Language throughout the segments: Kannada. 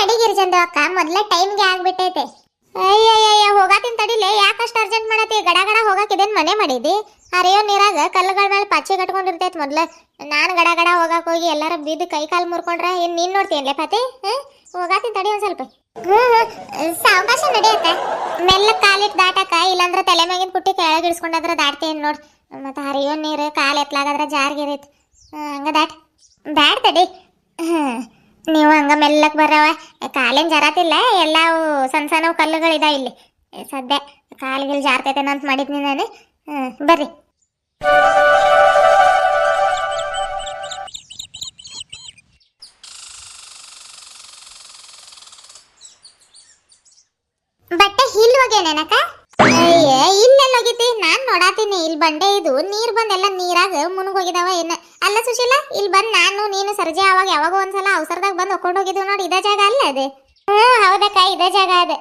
ನಡಿ ಗಿರಿಜಂದು ಅಕ್ಕ, ಮೊದ್ಲ ಟೈಮ್ಗೆ ಆಗ್ಬಿಟ್ಟೈತೆ. ಅಯ್ಯಯ್ಯ ಹೋಗಾತಿನ್ ತಡಿಲೆ ಯಾಕಷ್ಟು ಅರ್ಜೆಂಟ್ ಮಾಡತಿ ಗಡ ಗಡ ಹೋಗಾಕ ಇದೇನ್ ಮನೆ ಮಾಡಿದಿ? ಅರೆಯೋ ನೀರಾಗ ಕಲ್ಲುಗಳ ಮೇಲೆ ಪಚ್ಚಿ ಕಟ್ಕೊಂಡಿರ್ತೈತ್ ಮೊದ್ಲ. ನಾನು ಗಡ ಗಡ ಹೋಗಾಕ ಹೋಗಿ ಎಲ್ಲಾರ ಬಿದ್ದು ಕೈ ಕಾಲು ಮುರ್ಕೊಂಡ್ರೆ ಏನ್ ನೀನ್ ನೋಡ್ತೀಯನ್ಲೆ ಪತಿ? ಹೋಗಾತಿನ ತಡಿ ಒಂದ್ ಸ್ವಲ್ಪ. ಸಾವಕಾಶ ನಡೆಯತ್ತ. ಮೆಲ್ಲ ಕಾಲಿಟ್ ದಾಟಕ ಇಲ್ಲಾಂದ್ರ ತಲೆ ಮ್ಯಾಗಿನ ಪುಟ್ಟಿ ಕೆಳಗೆ ಇಳಿಸ್ಕೊಂಡಾದ್ರ ದಾಟ್ತೇನ್ ನೋಡ್. ಮತ್ತೆ ಹರಿಯೋ ನೀರು, ಕಾಲ್ ಎತ್ಲಾಗದ್ರ ಜಾರ್ಗಿರೈತ್ ಹಂಗ ದಾಟ್. ಬ್ಯಾಡ್ ತಡಿ. ಹ್ಮ್. ನೀವು ಹಂಗ ಮೆಲ್ಲಕ್ ಬರವ? ಕಾಲೇನ್ ಜರಾತಿಲ್ಲ ಎಲ್ಲ ಅವು ಸಣ್ಣ ಸಣ್ಣ ಕಲ್ಲುಗಳಿದಾವ ಇಲ್ಲಿ. ಸದ್ಯ ಕಾಲ್ಗಿಲ್ ಜಾರ್ತೈತೇನೋ ಅಂತ ಮಾಡಿದ್ನಿ ನಾನು. ಬರ್ರಿ. ಬಟ್ಟೆ ಹಿಲ್ ಹೋಗ್ಯಾನೇನಕ ಅಯ್ಯ ಇಲ್ಲೆಲ್ಲ ಹೋಗಿದ್ದಿ ನಾನ್ ನೋಡಾತೀನಿ. ಇಲ್ಲಿ ಬಂಡೆ ಇದು. ನೀರ್ ಬಂದೆಲ್ಲ ನೀರಾಗ ಮುನ್ಗೋಗಿದಾವ ಏನ ಅಲ್ಲ ಸುಶೀಲ ಇಲ್ಲಿ ಬಂದ್ ನಾನು, ನೀನು, ಸರ್ಜೆ ಅವಾಗ ಯಾವಾಗ ಒಂದ್ಸಲ ಅವಸರದಾಗ ಬಂದ್ ಹೊಕ್ಕೊಂಡ್ ಹೋಗಿದ್ವಿ ನೋಡಿ. ಇದೇ ಜಾಗ ಅಲ್ಲ ಅದೇ. ಹ್ಮ್, ಹೌದಕ್ಕ, ಇದೇ ಜಾಗ ಅದ.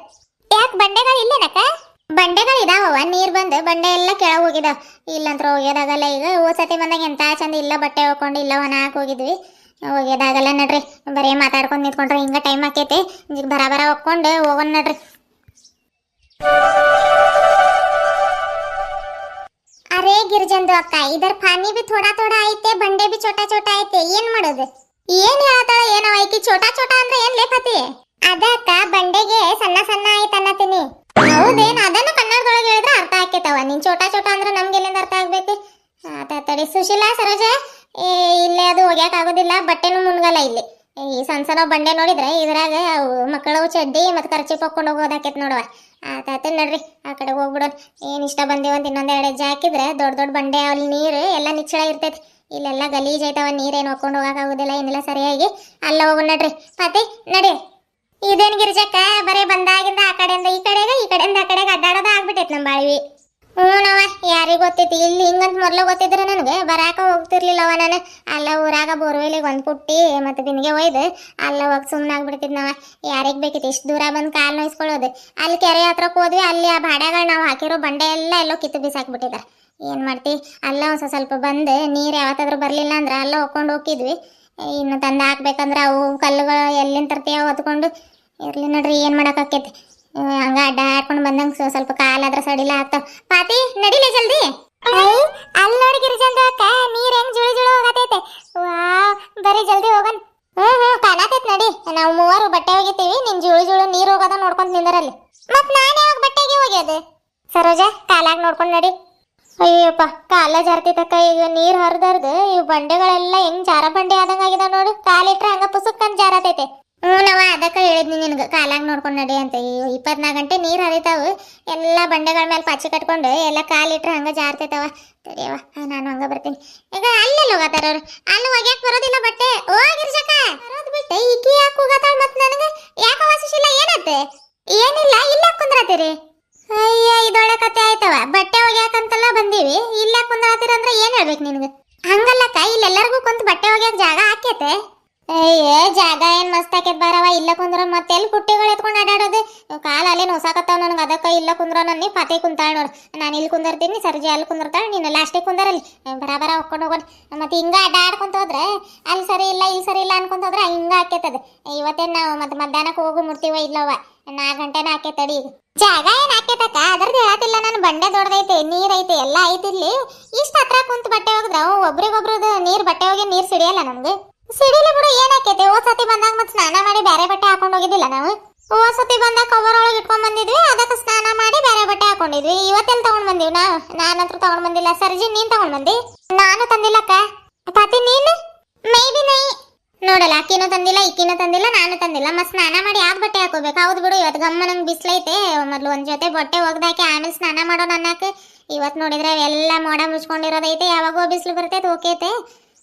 ಯಾಕೆ ಬಂಡೆಗಳು ಇಲ್ಲೇನಕ್ಕ? ಬಂಡೆಗಳು ಇದಾವ ನೀರ್ ಬಂದು ಬಂಡೆ ಎಲ್ಲ ಕೆಳಗ್ ಹೋಗಿದಾವ. ಇಲ್ಲಂತ್ರ ಹೋಗ್ಯದಾಗಲ್ಲ ಈಗ. ಹೋದ್ ಸತಿ ಬಂದಾಗ ಎಂತ ಚಂದ ಇಲ್ಲ, ಬಟ್ಟೆ ಹೋಗ್ಕೊಂಡು ಇಲ್ಲ, ಒಣ ಹಾಕ್ ಹೋಗಿದ್ವಿ. ಹೋಗ್ಯದಾಗಲ್ಲ ನಡ್ರಿ. ಬರೀ ಮಾತಾಡ್ಕೊಂಡು ನಿಂತ್ಕೊಂಡ್ರೆ ಹಿಂಗ ಟೈಮ್ ಆಕೈತಿ. ಬರ ಬರ ಹೋಗ್ಕೊಂಡು ಹೋಗೋಣ ನಡ್ರಿ. ಅರೆ ಗಿರ್ಜಂದು ಅಕ್ಕ, ಇದರ ಫಾನಿ ಬಿ ಥೋಡಾ ಥೋಡಾ ಐತೆ, ಬಂಡೆ ಬಿ ಚೋಟಾ ಚೋಟಾ ಐತೆ, ಏನ್ ಮಾಡೋದು? ಏನ್ ಹೇಳ್ತಾಳ ಏನೋ ಐತಿ? ಚೋಟಾ ಚೋಟಾ ಅಂದ್ರೆ ಏನ್ ಲೇಖತಿ? ಅಕ್ಕ, ಬಂಡೆಗೆ ಸಣ್ಣ ಸಣ್ಣ ಐತೆ ಅನ್ನತೀನಿ ಹೌದೇನ್? ಅದನ್ನ ಕನ್ನಡದೊಳಗೆ ಹೇಳಿದ್ರೆ ಅರ್ಥ ಆಕೇತವ. ನೀನ್ ಚೋಟಾ ಚೋಟಾ ಅಂದ್ರೆ ನಮ್ಗೆ ಎಲ್ಲಿಂದ ಅರ್ಥ ಆಗ್ಬೇಕು? ಆತ ತಡಿ. ಸುಶೀಲಾ, ಸರೋಜ ಇಲ್ಲೇ ಅದು ಒಗ್ಯಾಕ ಆಗೋದಿಲ್ಲ, ಬಟ್ಟೆನೂ ಮುನ್ಗಲ್ಲ ಇಲ್ಲಿ. ಈ ಸಣ್ಣ ಸಣ್ಣ ಬಂಡೆ ನೋಡಿದ್ರೆ ಇದ್ರಾಗ ಮಕ್ಕಳು ಚಡ್ಡಿ ಮತ್ತೆ ಖರ್ಚಿಪ್ ಹಾಕೊಂಡು ಹೋಗೋದಾಕೈತ್ ನೋಡುವ. ಆತಾತ ನಡ್ರಿ, ಆ ಕಡೆ ಹೋಗ್ಬಿಡೋದು ಏನ್ ಇಷ್ಟ ಬಂದೇವಂತ ಇನ್ನೊಂದ್ ಎರಡು ಹೆಜ್ಜೆ ಹಾಕಿದ್ರೆ ದೊಡ್ಡ ದೊಡ್ಡ ಬಂಡೆ ಅಲ್ಲಿ ನೀರು ಎಲ್ಲ ನಿಚ್ಚಳ ಇರ್ತೈತಿ. ಇಲ್ಲೆಲ್ಲ ಗಲೀಜ್ ಐತವ ನೀರೇನು ಹೋಗ್ಕೊಂಡು ಹೋಗೋಕ್ಕಾಗೋದಿಲ್ಲ ಏನಿಲ್ಲ, ಸರಿಯಾಗಿ ಅಲ್ಲ ಹೋಗು, ನಡ್ರಿ. ಪಾತಿ, ನಡಿ. ಇದೇನ್ ಗಿರ್ಜಕ್ಕ? ಬರೇ ಬಂದಾಗಿಂದ ಆ ಕಡೆಯಿಂದ ಈ ಕಡೆಗೆ, ಈ ಕಡೆಯಿಂದ ಆ ಕಡೆಗೆ ಅಡ್ಡಾಡೋದ ಆಗ್ಬಿಟ್ಟೈತಿ ನಮ್ಮ ಬಾಳ್ವಿ. ಹ್ಞೂ ಯಾರಿಗೆ ಗೊತ್ತೈತಿ? ಇಲ್ಲಿ ಹಿಂಗಂತ ಮೊದಲು ಗೊತ್ತಿದ್ರೆ ನನಗೆ ಬರಾಕ ಹೋಗ್ತಿರ್ಲಿಲ್ಲವ ನಾನು. ಅಲ್ಲ ಊರಾಗ ಬೋರ್ವೆಲಿಗೆ ಒಂದು ಪುಟ್ಟಿ ಮತ್ತು ದಿನಗೆ ಒಯ್ದು ಅಲ್ಲ ಹೋಗಿ ಸುಮ್ಮನೆ ಆಗ್ಬಿಡ್ತಿದ್ನವ ಯಾರಿಗೆ ಬೇಕಿತ್ತು ಇಷ್ಟು ದೂರ ಬಂದು ಕಾಲು ನೋಯಿಸ್ಕೊಳ್ಳೋದು. ಅಲ್ಲಿ ಕೆರೆ ಹತ್ರಕ್ಕೆ ಹೋದ್ವಿ, ಅಲ್ಲಿ ಆ ಬಾಡ್ಯಾಗಳು ನಾವು ಹಾಕಿರೋ ಬಂಡೆ ಎಲ್ಲ ಎಲ್ಲೋ ಕಿತ್ತು ಬಿಸಾಕ್ಬಿಟ್ಟಿದ್ದಾರೆ ಏನು ಮಾಡ್ತಿ? ಅಲ್ಲ ಒಂದು ಸ್ವಲ್ಪ ಬಂದು ನೀರು ಯಾವತ್ತಾದ್ರೂ ಬರಲಿಲ್ಲ ಅಂದ್ರೆ ಅಲ್ಲ ಹೋಗ್ಕೊಂಡು ಹೋಗಿದ್ವಿ ಇನ್ನು ತಂದು ಹಾಕ್ಬೇಕಂದ್ರೆ ಅವು ಕಲ್ಲುಗಳು ಎಲ್ಲಿಂದ ತರ್ತೀಯ ಹೊತ್ಕೊಂಡು. ಇರಲಿ ನೋಡ್ರಿ, ಏನು ಮಾಡೋಕ್ಕಾಕೈತಿ ಹಂಗ ಅಡ್ಡಾಡ್ಕೊಂಡು ಬಂದಂಗ ಸ್ವ- ಸ್ವಲ್ಪ ಕಾಲಾದ್ರ ಸಡಿಲ ಆಗ್ತಾವ ಪಾತಿ ನಡಿಲೆ ಜಲ್ದಿ? ಅಲ್ಲಿ ನೋಡಿ ಗಿರಿಜಂದ ಅಕ್ಕ. ನೀರ್ ಹೆಂಗ್ ಜುಳು ಜುಳು ಹೋಗತೈತೆ. ವಾವ್ ಬರೀ ಜಲ್ದಿ ಹೋಗನ್. ಹ್ಮ್ ಹ್ಮ್ ಕಾಣತೈತ್ ನಡಿ. ನಾವು ಮೂವರು ಬಟ್ಟೆ ಒಗಿತೀವಿ ನಿನ್ ಜುಳು ಜುಳು ನೀರ್ ಹೋಗೋದ ನೋಡ್ಕೊಂತ ನಿಂದರಲ್ಲಿ. ಮತ್ ನಾನು ಯಾವಾಗ ಬಟ್ಟೆಗೆ ಹೋಗ್ಯದ ಸರೋಜ ಕಾಲಾಗ ನೋಡ್ಕೊಂಡ್ ನಡಿ. ಅಯ್ಯಪ್ಪ ಕಾಲ ಜಾರ್ತಿತ್ತಕ್ಕ ಈಗ ನೀರ್ ಹರಿದರ್ದು ಇವ್ ಬಂಡೆಗಳೆಲ್ಲ ಹೆಂಗ್ ಜಾರ ಬಂಡೆ ಆದಂಗ ಆಗಿದಾವ ನೋಡು. ಕಾಲಿಟ್ರೆ ಹಂಗ ಪುಸುಕ್ಕಂತ ಜಾರತೈತೆ. ಹ್ಞೂ ಹೇಳಿದ್ನಿ ನಿನ್ಗೆ. ಕಾಲಾಗ ನೋಡ್ಕೊಂಡು ನಡಿ ಅಂತ. ಇಪ್ಪತ್ನಾಲ್ಕು ಗಂಟೆ ನೀರು ಹರಿತಾವು. ಎಲ್ಲ ಬಂಡೆಗಳ ಮೇಲೆ ಪಾಚಿ ಕಟ್ಕೊಂಡು ಎಲ್ಲ ಕಾಲಿಟ್ರೆ ಹಂಗ ಜಾರ್ತೈತವ ತಡಿಯವ ನಾನು ಹಂಗ ಬರ್ತೀನಿ. ಈಗ ಅಲ್ಲೆಲ್ಲ ಹೋಗತ್ತಾರ ಅವ್ರು? ಅಲ್ಲಿ ಒಗ್ಯಾಕ್ ಬರೋದಿಲ್ಲ ಬಟ್ಟೆ. ಓ ಗಿರ್ಜಕ್ಕ ಬರೋದ್ ಬಿಟ್ಟೆ. ಈಕಿ ಯಾಕೆ ಹೋಗತ್ತಾಳ ಮತ್ತೆ ನನಗೆ? ಯಾಕ ವಾಸಿಸಿಲ್ಲ ಏನತ್ತೆ? ಏನಿಲ್ಲ ಇಲ್ಲ ಕುಂದ್ರತೀರಿ? ಅಯ್ಯ, ಇದೊಳ್ಳೆ ಕತೆ ಆಯ್ತವ. ಬಟ್ಟೆ ಒಗ್ಯಾಕಂತೆಲ್ಲ ಬಂದೀವಿ. ಇಲ್ಲ ಕುಂದ್ರಾತೀರ ಅಂದ್ರೆ ಏನ್ ಹೇಳ್ಬೇಕು ನಿನಗೆ? ಹಂಗಲ್ಲಕ್ಕ, ಇಲ್ಲೆಲ್ಲರಿಗೂ ಕುಂತು ಬಟ್ಟೆ ಒಗ್ಯಾಕ ಜಾಗ ಹಾಕೈತೆ ಅಯ್ಯ, ಜಾಗ ಏನ್ ಮಸ್ತ್ ಆಕೈತ್ ಬಾರವ ಇಲ್ಲ ಕುಂದ್ರ ಮತ್ತೆ ಎಲ್ಲಿ ಪುಟ್ಟಿಗಳು ಎತ್ಕೊಂಡು ಅಡ್ಡಾಡೋದು ಕಾಲ ಅಲ್ಲೇ ನೋಸಾಕತ್ತಾವ ನನಗೆ. ಅದಕ್ಕ ಇಲ್ಲ ಕುಂದ್ರ ನನ್ನ ಪಾತಿ ಕುಂತಾಳ ನೋಡು. ನಾನು ಇಲ್ಲಿ ಕುಂದಿರ್ತೀನಿ, ಸರ್ಜಿ ಅಲ್ಲಿ ಕುಂದಿರ್ತಾಳ, ನೀನು ಲಾಸ್ಟಿಗೆ ಕುಂದರಲ್ಲಿ ಬರಾಬರ ಒಕ್ಕೊಂಡು ಹೋಗೋಣ. ಮತ್ತೆ ಹಿಂಗ ಅಡ್ಡಾಡ್ಕೊಂತ ಹೋದ್ರೆ ಅಲ್ಲಿ ಸರಿ ಇಲ್ಲ ಇಲ್ಲಿ ಸರಿ ಇಲ್ಲ ಅನ್ಕೊಂತ ಹೋದ್ರೆ ಹಿಂಗ ಆಕೈತದ. ಇವತ್ತೇನು ನಾವು ಮತ್ತೆ ಮಧ್ಯಾಹ್ನಕ್ಕೆ ಹೋಗು ಮುಡ್ತೀವ ಇಲ್ಲವ? ನಾಲ್ಕು ಗಂಟೆನ ಆಕೈತಡಿ ಈಗ. ಜಾಗ ಏನ್ ಹಾಕೈತಕ್ಕ ಅದ್ರದ್ದು ಹೇಳತ್ತಿಲ್ಲ ನಾನು. ಬಂಡೆ ದೊಡ್ಡದೈತೆ ನೀರೈತೆ ಎಲ್ಲ ಐತಿ ಇಲ್ಲಿ ಇಷ್ಟ ಹತ್ರ ಕುಂತ ಬಟ್ಟೆ ಹೋಗಿದ್ರ ಒಬ್ರಿಗೊಬ್ರದ್ದು ನೀರ್ ಬಟ್ಟೆ ಹೋಗಿ ನೀರ್ ಸಿಡಿಯಲ್ಲ ನಮ್ಗೆ? ಸಿಡಿಲಿ ಬಿಡು, ಏನಾಕೈತೆ? ಹೋದ ಸತಿ ಬಂದಾಗ ಮತ್ತೆ ಸ್ನಾನ ಮಾಡಿ ಬೇರೆ ಬಟ್ಟೆ ಹಾಕೊಂಡು ಹೋಗಿದ್ದಿಲ್ಲ ನಾವು? ಹೋದ ಸತಿ ಬಂದಾಗ ಕವರ್ ಒಳಗೆ ಇಟ್ಕೊಂಡ್ ಬಂದಿದ್ವಿ, ಅದಕ್ಕೆ ಸ್ನಾನ ಮಾಡಿ ಬೇರೆ ಬಟ್ಟೆ ಹಾಕೊಂಡಿದ್ವಿ. ಇವತ್ತೆಲ್ಲ ತಗೊಂಡ್ ಬಂದಿವಿ ನಾವು? ನಾನಂತೂ ತಗೊಂಡ್ ಬಂದಿಲ್ಲ. ಸರ್ಜಿ ನೀನ್ ತಗೊಂಡ್ ಬಂದಿ? ನಾನು ತಂದಿಲ್ಲಕ್ಕ. ಪಾತಿ ನೀನು? ಮೇಬಿ ನೈ. ನೋಡಲ್ಲ ಅಕ್ಕಿನೂ ತಂದಿಲ್ಲ ಇಕ್ಕಿನೂ ತಂದಿಲ್ಲ, ನಾನು ತಂದಿಲ್ಲ. ಮತ್ತೆ ಸ್ನಾನ ಮಾಡಿ ಯಾವ ಬಟ್ಟೆ ಹಾಕೋಬೇಕು? ಹೌದು ಬಿಡು, ಇವತ್ತು ಗಮ್ಮ ನಂಗೆ ಬಿಸಿಲೈತೆ. ಮೊದ್ಲು ಒಂದು ಜೊತೆ ಬಟ್ಟೆ ಒಗ್ದಾಕಿ ಆಮೇಲೆ ಸ್ನಾನ ಮಾಡೋಣ ಅನ್ನಕ್ಕೆ ಇವತ್ತು ನೋಡಿದ್ರೆ ಎಲ್ಲ ಮೋಡ ಮುಚ್ಕೊಂಡಿರೋದೈತೆ. ಯಾವಾಗೋ ಬಿಸಿಲು ಬರ್ತೈತೆ ಓಕೆ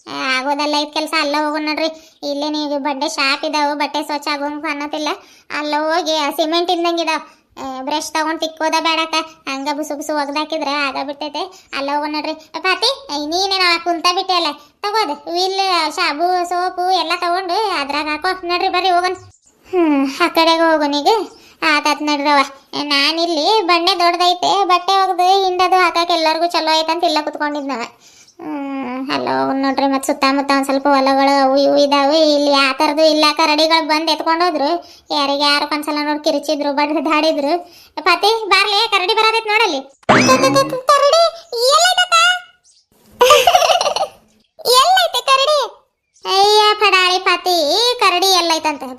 ಆಗೋದಲ್ಲ ಇದು ಕೆಲಸ. ಅಲ್ಲ ಹೋಗೋಣ ನೋಡ್ರಿ. ಇಲ್ಲೇ ನೀವು ಬಟ್ಟೆ ಶಾಪ್ ಇದಾವೆ, ಬಟ್ಟೆ ಸ್ವಚ್ಛ ಆಗೋಂಗ್ ಅನ್ನೋದಿಲ್ಲ ಅಲ್ಲ ಹೋಗಿ ಸಿಮೆಂಟ್ ಇದ್ದಂಗೆ ಇದಾವೆ. ಬ್ರಷ್ ತಗೊಂಡ್ ತಿಕ್ಕೋದ ಬೇಡಕ್ಕ ಹಂಗ ಬುಸು ಬುಸು ಒಗ್ದಾಕಿದ್ರೆ ಆಗ ಬಿಟ್ಟೈತೆ ಅಲ್ಲ ಹೋಗೋಣ ನೋಡ್ರಿ. ಪಾತಿ ನೀನೇನ ಕುಂತ ಬಿಟ್ಟೆ ತಗೋದು. ವಿಲ್, ಶಾಬು, ಸೋಪು ಎಲ್ಲ ತಗೊಂಡು ಅದ್ರಾಗ ಹಾಕೋ. ನೋಡ್ರಿ, ಬರ್ರಿ, ಹೋಗೋಣ. ಹ್ಮ್, ಆ ಕಡೆಗೆ ಹೋಗೋನೀಗ ಆತಾತ್ ನಡ್ರವ ನಾನಿಲ್ಲಿ ಬಂಡೆ ದೊಡ್ಡದೈತೆ. ಬಟ್ಟೆ ಒಗ್ದು ಹಿಂಡದು ಹಾಕಕ್ಕೆ ಎಲ್ಲರಿಗೂ ಚಲೋ ಐತಂತ ಇಲ್ಲ ಕುತ್ಕೊಂಡಿದ್ನವ. ಹ್ಮ್. ಹೋಗ್ ನೋಡ್ರಿ, ಮತ್ತೆ ಸುತ್ತಮುತ್ತ ಒಂದ್ ಸ್ವಲ್ಪ ಹೊಲಗಳು ಅವು ಇವು ಇದಾವೆ. ಇಲ್ಲಿ ಆ ಥರದ್ದು ಇಲ್ಲ, ಕರಡಿಗಳು ಬಂದ್ ಎತ್ಕೊಂಡು ಹೋದ್ರು. ಯಾರಿಗೆ ಯಾರು ಒಂದ್ಸಲ ನೋಡಿ ಕಿರಿಚಿದ್ರು, ಬಡ್ದು ದಾಡಿದ್ರು. ಪತಿ, ಬಾರ್ಲಿ, ಕರಡಿ ಬರೋದೈತ್ ನೋಡಲ್ಲಿ. ಎಲ್ಲೈತೆ ಕರಡಿ? ಅಯ್ಯ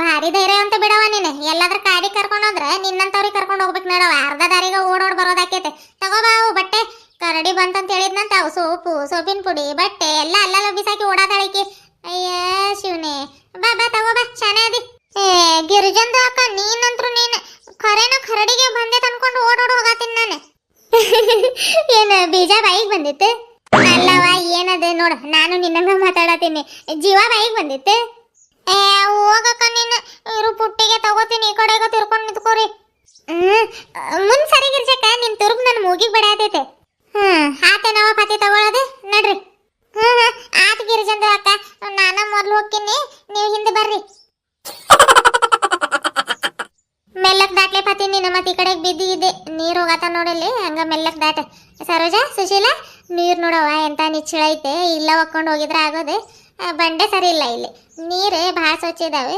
ಭಾರಿ ಧೈರ್ಯ ಅಂತ ಬಿಡವ ನೀನೆ. ಎಲ್ಲಾದ್ರೂ ಕಾಡಿ ಕರ್ಕೊಂಡ್ ಹೋದ್ರ ನಿನ್ನಂತವ್ರಿಗೆ ಕರ್ಕೊಂಡು ಹೋಗ್ಬೇಕು ನೋಡವ ಅರ್ಧ ದಾರಿಗೆ ಓಡೋಡ್ ಬರೋದಾಕೈತೆ ತಗೋ ಬಾ ಅವು, ಬಟ್ಟೆ ಕರಡಿ ಬಂತಂತ ಹೇಳಿದ್ನಂತ ಅವು ಸೋಪು ಸೋಪಿನ ಪುಡಿ, ಬಟ್ಟೆ, ಎಲ್ಲ ಅಲ್ಲೆಲ್ಲ ಬಿಸಾಕಿ ಓಡಾದಳಿಕೆ ಅಯ್ಯ ಶಿವನೇ, ಬಾ ಬಾ, ತಗೋ, ಬಾ ಶಾನೆ ಅದಿ ಏ, ಗಿರಿಜಂದು ಅಕ್ಕ, ನೀನಂತ್ರು ನೀನು ಖರೇನ ಕರಡಿಗೆ ಬಂದೆ ಅನ್ಕೊಂಡು ಓಡೋಡ್ ಹೋಗಾತೀನಿ ನಾನು. ಏನು, ಬೀಜ ಬಾಯಿಗೆ ಬಂದಿತ್ತು? ಅಲ್ಲವ ಏನದು ನೋಡು, ನಾನು ನಿನ್ನಂಗ ಮಾತಾಡತೀನಿ ಜೀವ ಬಾಯಿಗೆ ಬಂದಿತ್ತು ಏ ಹೋಗಕ್ಕ ನೀನು ಇರು ಪುಟ್ಟಿಗೆ ತಗೋತೀನಿ ಈ ಕಡೆಗೆ ತಿರ್ಕೊಂಡು ನಿಂತ್ಕೋರಿ ಹ್ಮ್ ಮುಂದ್ ಸರಿಗಿರ್ಸಕ್ಕ ನಿನ್ ತುರುಬ್ ನನ್ನ ಮೂಗಿಗೆ ಬಡಿಯಾತೈತೆ ಹ್ಮ್ ಆತೇನವ ಪತಿ ತಗೊಳ್ಳೋದು ನಡ್ರಿ ಹ್ಮ್ ಹ್ಮ್ ಆತ ಗಿರಿಜಂದ್ರ ಅಕ್ಕ ನಾನ ಮೊದ್ಲು ಹೋಗ್ತೀನಿ ನೀವು ಹಿಂದೆ ಬರ್ರಿ ಮೆಲ್ಲಕ್ ದಾಟ್ಲೆ ಪತಿ ನೀನು ಮತ್ತೆ ಈ ಕಡೆಗೆ ಬಿದ್ದಿದೆ ನೀರು ಹೋಗತ್ತ ನೋಡಲ್ಲಿ ಹಂಗ ಮೆಲ್ಲಕ್ ದಾಟ. ಸರೋಜಾ, ಸುಶೀಲಾ, ನೀರು ನೋಡವ ಎಂತ ನಿಚ್ಚಳ ಐತೆ. ಇಲ್ಲ ಒಕ್ಕೊಂಡು ಹೋಗಿದ್ರೆ ಆಗೋದೆ. ಬಂಡೆ ಸರಿ ಇಲ್ಲ ಇಲ್ಲಿ. ನೀರು ಭಾಳ ಸ್ವಚ್ಛ ಇದಾವೆ.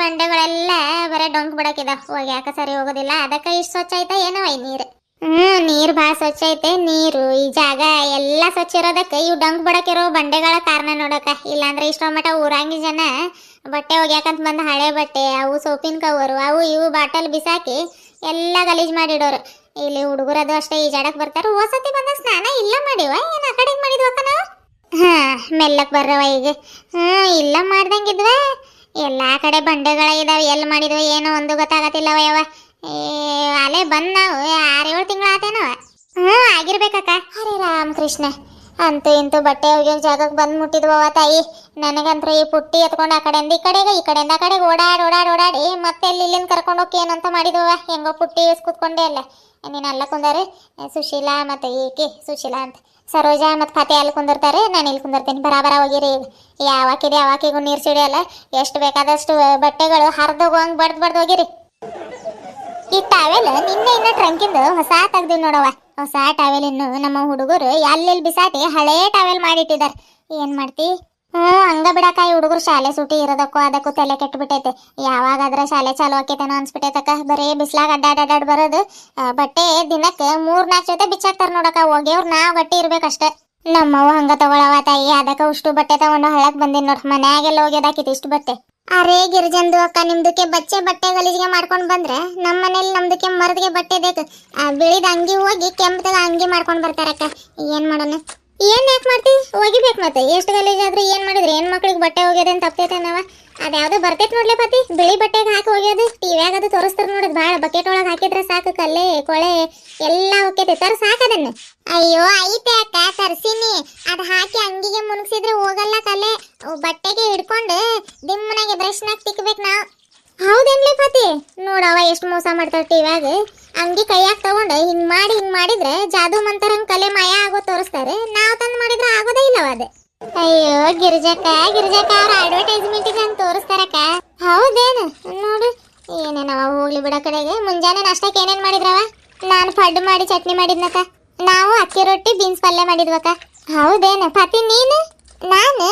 ಬಂಡೆಗಳೆಲ್ಲ ಬರೇ ಡೊಂಕ್ ಬಿಡಕ್ಕಿದಾವ ಹೋಗ್ಯಾಕ ಸರಿ ಹೋಗೋದಿಲ್ಲ. ಅದಕ್ಕೆ ಇಷ್ಟು ಸ್ವಚ್ಛ ಐತೆ ಏನೋ ಐ ನೀರು? ಹ್ಮ್, ನೀರು ಭಾಳ ಸ್ವಚ್ಛ ಐತೆ. ನೀರು, ಈ ಜಾಗ ಎಲ್ಲ ಸ್ವಚ್ಛ ಇರೋದಕ್ಕೆ ಇವು ಡಂಕ್ ಬಿಡಕ್ಕಿರೋ ಬಂಡೆಗಳ ಕಾರಣ ನೋಡಕ. ಇಲ್ಲಾಂದ್ರೆ ಇಷ್ಟೋ ಮಟ್ಟ ಊರಂಗಿ ಜನ ಬಟ್ಟೆ ಒಗ್ಯಾಕಂತ ಬಂದ ಹಳೆ ಬಟ್ಟೆ, ಅವು ಸೋಪಿನ ಕವರು, ಅವು ಇವು ಬಾಟಲ್ ಬಿಸಾಕಿ ಎಲ್ಲ ಗಲೀಜ್ ಮಾಡಿಡೋರು. ಇಲ್ಲಿ ಹುಡುಗರದು ಅಷ್ಟೇ ಈಜಾಡಕ್ ಬರ್ತಾರ. ಹೊಸತಿ ಬಂದ ಸ್ನಾನ ಇಲ್ಲ ಮಾಡಿವ? ಏನ್ ಆ ಕಡೆ ಮಾಡಿದ್ವಕ್ಕ ನಾವು ಹಾ, ಮೆಲ್ಲಕ್ ಬರ್ರವ ಈಗ ಹ್ಮ್ ಇಲ್ಲ ಮಾಡ್ದಂಗಿದ್ವ. ಎಲ್ಲಾ ಕಡೆ ಬಂಡೆಗಳ ಇದಾವೆ. ಎಲ್ಲಿ ಮಾಡಿದ್ವ ಏನೋ ಒಂದು ಗೊತ್ತಾಗತ್ತಿಲ್ಲವ ಯಾವ ಏ, ಅಲೆ ಬಂದ್ ನಾವು. ಆರು ಏಳು ತಿಂಗಳ ಆತೇನವ ಹ್ಮ್, ಆಗಿರ್ಬೇಕಕ್ಕ. ಹರೇ ರಾಮ್ ಕೃಷ್ಣ ಅಂತೂ ಇಂತೂ ಬಟ್ಟೆ ಒಗೆಯೋ ಜಾಗಕ್ಕೆ ಬಂದು ಮುಟ್ಟಿದ್ವವ ತಾಯಿ. ನನಗಂತ್ರ ಈ ಪುಟ್ಟಿ ಎತ್ಕೊಂಡು ಆ ಕಡೆಯಿಂದ ಈ ಕಡೆಗೆ, ಈ ಕಡೆಯಿಂದ ಆ ಕಡೆಗೆ ಓಡಾಡಿ ಓಡಾಡಿ ಓಡಾಡಿ. ಮತ್ತೆ ಇಲ್ಲಿ ಇಲ್ಲಿಂದ ಕರ್ಕೊಂಡು ಹೋಗಿ ಏನಂತ ಮಾಡಿದವ ಹೆಂಗೋ ಪುಟ್ಟಿ ಇಸ್ ಕೂತ್ಕೊಂಡೆ ಅಲ್ಲ. ನೀನು ಅಲ್ಲ ಕುಂದಾರೆ. ಸುಶೀಲಾ ಮತ್ತು ಈಕಿ ಸುಶೀಲಾ ಅಂತ. ಸರೋಜಾ ಮತ್ತು ಫತೆ ಅಲ್ಲಿ ಕುಂದಿರ್ತಾರೆ. ನಾನು ಇಲ್ಲಿ ಕುಂದಿರ್ತೀನಿ. ಬರಾಬರ ಹೋಗಿರಿ. ಯಾವಾಕಿದೆ ಯಾವಾಕಿಗೂ ನೀರು ಸಿಡಿಯಲ್ಲ. ಎಷ್ಟು ಬೇಕಾದಷ್ಟು ಬಟ್ಟೆಗಳು ಹರಿದೋಗಂಗೆ ಬಡ್ದು ಬಡ್ದು ಹೋಗಿರಿ. ಈ ಟಾವೆಲ್ ನಿನ್ನೆ ಇನ್ನ ಟ್ರಂಕಿಂದು ಹೊಸ ತೆಗ್ದಿವ್ ನೋಡವ ಹೊಸ ಟಾವೆಲ್ ಇನ್ನು ನಮ್ಮ ಹುಡುಗರು ಎಲ್ಲೆಲ್ಲಿ ಬಿಸಾಟಿ ಹಳೆ ಟಾವೆಲ್ ಮಾಡಿಟ್ಟಿದ್ದಾರೆ. ಏನ್ ಮಾಡ್ತಿ? ಹ್ಞೂ, ಹಂಗ ಬಿಡಕ ಈ ಹುಡುಗರು ಶಾಲೆ ಸೂಟಿ ಇರೋದಕ್ಕೂ ಅದಕ್ಕೂ ತಲೆ ಕೆಟ್ಟಬಿಟ್ಟೈತೆ ಯಾವಾಗಾದ್ರ ಶಾಲೆ ಚಾಲು ಆಕೈತೇನೋ ಅನ್ಸ್ಬಿಟ್ಟೈತಕ್ಕ, ಬರೀ ಬಿಸ್ಲಾಗ ಅಡ್ಡಾಡ್ ಬರೋದು. ಬಟ್ಟೆ ದಿನಕ್ಕೆ ಮೂರ್ನಾಲ್ಕು ಜೊತೆ ಬಿಚ್ಚಾಕ್ತಾರ ನೋಡಕ್ಕ ಅವ್ರು ನಾವು ಗಟ್ಟಿ ಇರ್ಬೇಕಷ್ಟೇ. ನಮ್ಮವ್ವ ಹಂಗ ತಗೊಳವ ತಾಯಿ, ಅದಕ್ಕ ಉಷ್ಟು ಬಟ್ಟೆ ತಗೊಂಡು ಹಳಕ್ ಬಂದಿನ್ ನೋಡ್. ಮನ್ಯಾಗೆಲ್ಲ ಹೋಗ್ಯದಾಕಿತ್ತು ಇಷ್ಟು ಬಟ್ಟೆ. ಅರೇ ಗಿರಿಜಂದು ಅಕ್ಕ, ನಿಮ್ದಕ್ಕೆ ಬಚ್ಚೆ ಬಟ್ಟೆ ಗಲೀಜಿಗೆ ಮಾಡ್ಕೊಂಡು ಬಂದ್ರೆ ನಮ್ಮ ಮನೇಲಿ ನಮ್ದಕ್ಕೆ ಮರದ್ಗೆ ಬಟ್ಟೆ ಬೇಕು. ಬಿಳಿದ ಅಂಗಿ ಹೋಗಿ ಕೆಂಪದಾಗ ಅಂಗಿ ಮಾಡ್ಕೊಂಡ್ ಬರ್ತಾರಕ್ಕ ಏನ್ ಮಾಡೋಣ? ಏನ್ ಯಾಕೆ ಮಾಡ್ತಿ? ಒಗಿಬೇಕು ಮತ್ತೆ. ಎಷ್ಟು ಗಲೀಜಾದ್ರೂ ಏನ್ ಮಾಡಿದ್ರೆ ಏನ್ ಮಕ್ಳಿಗೆ ಬಟ್ಟೆ ಅಂತ ತಪ್ಪೈತೆ ನಾವ. ಅದ್ಯಾವ್ದೋ ಬರ್ತೈತ್ ನೋಡ್ಲಿ ಪತಿ. ಬಿಳಿ ಬಟ್ಟೆಗೆ ಹಾಕಿ ಒಗ್ಯೋದು ಟಿವ್ಯಾಗ ಅದು ತೋರಿಸ್ತಾರ ನೋಡಿದ್ ಭಾಳ ಬಕೆಟ್ ಒಳಗ್ ಹಾಕಿದ್ರೆ ಸಾಕು, ಕಲ್ಲೆ, ಕೊಳೆ, ಎಲ್ಲ ಹೋಗ್ತೈತೆ ತರ ಸಾಕದನ್ನ ಅಯ್ಯೋ, ಐತೆ ಅಕ್ಕ, ತರ್ಸಿನಿ. ಅದ್ ಹಾಕಿ ಅಂಗಿಗೆ ಮುನ್ಸಿದ್ರೆ ಹೋಗಲ್ಲ ಕಲೆ ಬಟ್ಟೆಗೆ ಹಿಡ್ಕೊಂಡು ದಿಮ್ಮನಾಗೆ ಬ್ರಷ್ನಾಗ ತಿಕ್ಬೇಕು ನಾವು. ಹೌದೇನ್ಲಿ ಪತಿ? ನೋಡವ ಎಷ್ಟು ಮೋಸ ಮಾಡ್ತಾರ ಟಿವ್ಯಾಗ ಅಂಗಿ ಕೈಯಾಗ ತಗೊಂಡು ಹಿಂಗ್ ಮಾಡಿ, ಹಿಂಗ್ ಮಾಡಿದ್ರೆ ಜಾದು ಮಂತರಂಗ್ ಕಲೆ ಮಾಯ ಆಗೋ ತೋರಿಸ್ತಾರೆ. ನಾವ್ ತಂದ್ ಮಾಡಿದ್ರೆ ಆಗೋದೇ ಇಲ್ಲವ ಅದು. ಅಯ್ಯೋ, ಗಿರಿಜಕ್ಕ ಗಿರಿಜಕ್ಕ, ಅವ್ರ ಅಡ್ವರ್ಟೈಸ್ಮೆಂಟ್ ನೋಡು ಏನೇನವ ಹೋಗ್ಲಿ ಬಿಡ ಕಡೆಗೆ. ಮುಂಜಾನೆ ನಾಷ್ಟಕ್ಕೆ ಏನೇನು ಮಾಡಿದ್ರವ? ನಾನು ಫಡ್ ಮಾಡಿ ಚಟ್ನಿ ಮಾಡಿದ್ನಕ್ಕ. ನಾವು ಅಕ್ಕಿ ರೊಟ್ಟಿ, ಬೀನ್ಸ್ ಪಲ್ಯ ಮಾಡಿದ್ವಕ್ಕ. ಹೌದೇನು? ಪತಿ, ನೀನು? ನಾನು?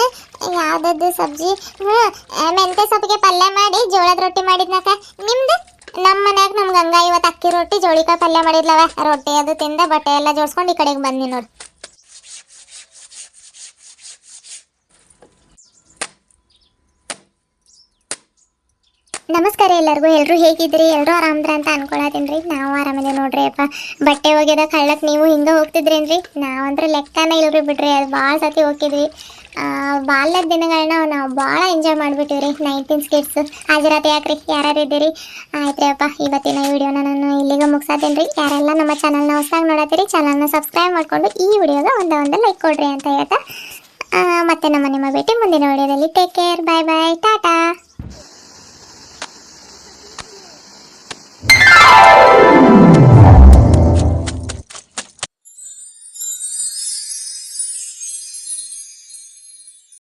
ಯಾವ್ದದ್ದು ಸಬ್ಜಿ? ಹ್ಞೂ ಮೆಂತೆ ಮೆಂತ್ಯ ಸೊಪ್ಪಿಗೆ ಪಲ್ಯ ಮಾಡಿ ಜೋಳದ ರೊಟ್ಟಿ ಮಾಡಿದ್ನಕ್ಕ. ನಿಮ್ದು? ನಮ್ಮ ಮನ್ಯಾಗ ನಮ್ಗೆ ಹಂಗ ಇವತ್ತು ಅಕ್ಕಿ ರೊಟ್ಟಿ, ಜೋಳಿಕಾಯಿ ಪಲ್ಯ ಮಾಡಿದ್ಲವ. ರೊಟ್ಟಿ ಅದು ತಿಂದ ಬಟ್ಟೆ ಎಲ್ಲ ಜೋಡ್ಸ್ಕೊಂಡು ಈ ಕಡೆಗೆ ಬಂದಿ ನೋಡಿ. ನಮಸ್ಕಾರ ಎಲ್ಲರಿಗೂ. ಎಲ್ಲರೂ ಹೇಗಿದ್ರಿ ಎಲ್ಲರೂ ಆರಾಮ್ದ್ರ ಅಂತ ಅನ್ಕೊಳತೀನಿ ನಾವು ಆರಾಮಿದೆ ನೋಡ್ರಿ ಅಪ್ಪ. ಬಟ್ಟೆ ಒಗೆದ ಕಳ್ಳಕ್ ನೀವು ಹಿಂಗೆ ಹೋಗ್ತಿದ್ರೇನ್ರಿ? ನಾವಂದ್ರೆ ಲೆಕ್ಕನೇ ಇಲ್ರಿ ಬಿಡ್ರಿ. ಅದು ಭಾಳ ಸತಿ ಹೋಗಿದ್ವಿ ಆ, ಬಾಲ್ಯದ ದಿನಗಳನ್ನ ನಾವು ಭಾಳ ಎಂಜಾಯ್ ಮಾಡಿಬಿಟ್ಟಿವ್ರಿ. ನೈನ್ಟೀನ್ ಸ್ಕಿಟ್ಸ್ ಹಾಜರಾತಿ ಯಾಕ್ರಿ? ಯಾರ್ಯಾರು ಇದ್ದೀರಿ? ಆಯ್ತು ಅಪ್ಪ. ಇವತ್ತಿನ ವಿಡಿಯೋನ ನಾನು ಇಲ್ಲಿಗೆ ಮುಗಿಸಾತೇನೆ ರೀ ಯಾರೆಲ್ಲ ನಮ್ಮ ಚಾನಲ್ನ ಹೊಸದಾಗಿ ನೋಡತ್ತೀರಿ ಚಾನಲ್ನ ಸಬ್ಸ್ಕ್ರೈಬ್ ಮಾಡಿಕೊಂಡು ಈ ವಿಡಿಯೋಗ ಒಂದೇ ಒಂದು ಲೈಕ್ ಕೊಡ್ರಿ ಅಂತ ಹೇಳ್ತಾ ಮತ್ತೆ ನಮ್ಮ ನಿಮ್ಮ ಭೇಟಿ ಮುಂದಿನ ವಿಡಿಯೋದಲ್ಲಿ. Take care bye bye tata